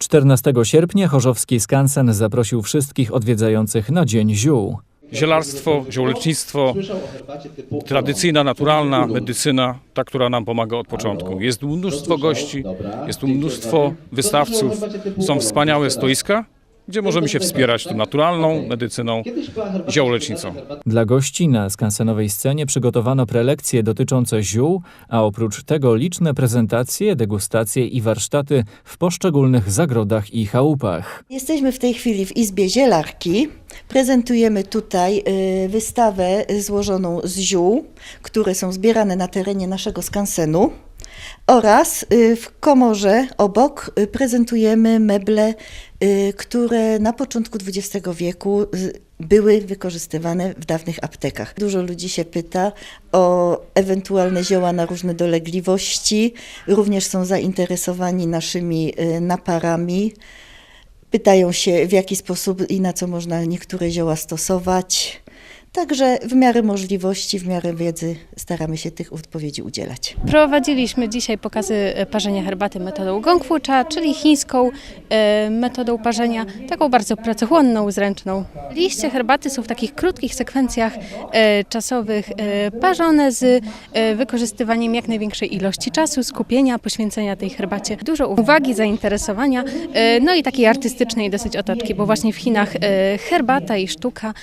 14 sierpnia Chorzowski Skansen zaprosił wszystkich odwiedzających na Dzień Ziół. Zielarstwo, ziołolecznictwo, tradycyjna, naturalna medycyna, ta, która nam pomaga od początku. Jest mnóstwo gości, jest tu mnóstwo wystawców, są wspaniałe stoiska, gdzie możemy się wspierać tą naturalną medycyną, ziołolecznicą. Dla gości na skansenowej scenie przygotowano prelekcje dotyczące ziół, a oprócz tego liczne prezentacje, degustacje i warsztaty w poszczególnych zagrodach i chałupach. Jesteśmy w tej chwili w Izbie Zielarki. Prezentujemy tutaj y, wystawę złożoną z ziół, które są zbierane na terenie naszego skansenu. Oraz y, w komorze obok y, prezentujemy meble, y, które na początku XX wieku były wykorzystywane w dawnych aptekach. Dużo ludzi się pyta o ewentualne zioła na różne dolegliwości, również są zainteresowani naszymi naparami. Pytają się, w jaki sposób i na co można niektóre zioła stosować. Także w miarę możliwości, w miarę wiedzy staramy się tych odpowiedzi udzielać. Prowadziliśmy dzisiaj pokazy e, parzenia herbaty metodą gongfucha, czyli chińską e, metodą parzenia, taką bardzo pracochłonną, zręczną. Liście herbaty są w takich krótkich sekwencjach e, czasowych parzone z wykorzystywaniem jak największej ilości czasu, skupienia, poświęcenia tej herbacie. Dużo uwagi, zainteresowania, no i takiej artystycznej dosyć otoczki, bo właśnie w Chinach herbata i sztuka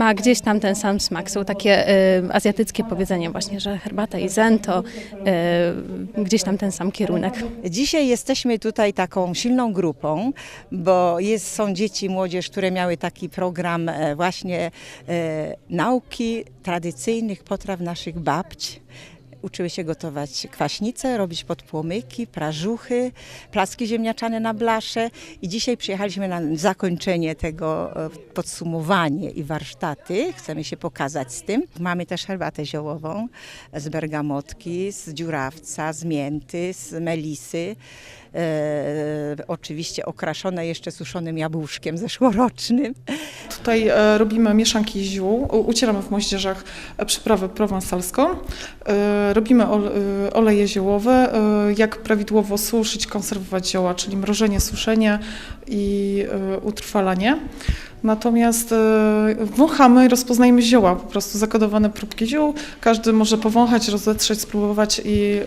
ma gdzieś tam ten sam smak. Są takie e, azjatyckie powiedzenia właśnie, że herbata i zen to e, gdzieś tam ten sam kierunek. Dzisiaj jesteśmy tutaj taką silną grupą, bo jest, są dzieci, młodzież, które miały taki program e, właśnie e, nauki tradycyjnych potraw naszych babć. Uczyły się gotować kwaśnice, robić podpłomyki, prażuchy, placki ziemniaczane na blasze i dzisiaj przyjechaliśmy na zakończenie tego, e, podsumowanie i warsztaty. Chcemy się pokazać z tym. Mamy też herbatę ziołową z bergamotki, z dziurawca, z mięty, z melisy. E, oczywiście okraszone jeszcze suszonym jabłuszkiem zeszłorocznym. Tutaj e, robimy mieszanki ziół, ucieramy w moździerzach e, przyprawę prowansalską, e, robimy e, oleje ziołowe, e, jak prawidłowo suszyć, konserwować zioła, czyli mrożenie, suszenie i e, utrwalanie. Natomiast wąchamy i rozpoznajemy zioła, po prostu zakodowane próbki ziół. Każdy może powąchać, rozetrzeć, spróbować i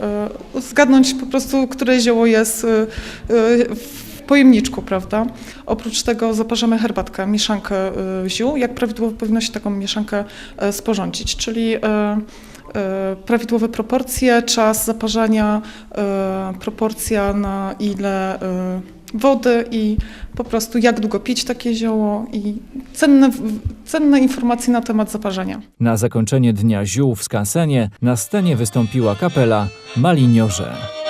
zgadnąć po prostu, które zioło jest w pojemniczku, prawda? Oprócz tego zaparzamy herbatkę, mieszankę ziół. Jak prawidłowo powinno się taką mieszankę sporządzić, czyli prawidłowe proporcje, czas zaparzania, e, proporcja na ile e, wody i po prostu jak długo pić takie zioło i cenne, cenne informacje na temat zaparzenia. Na zakończenie Dnia Ziół w Skansenie na scenie wystąpiła kapela Maliniorze.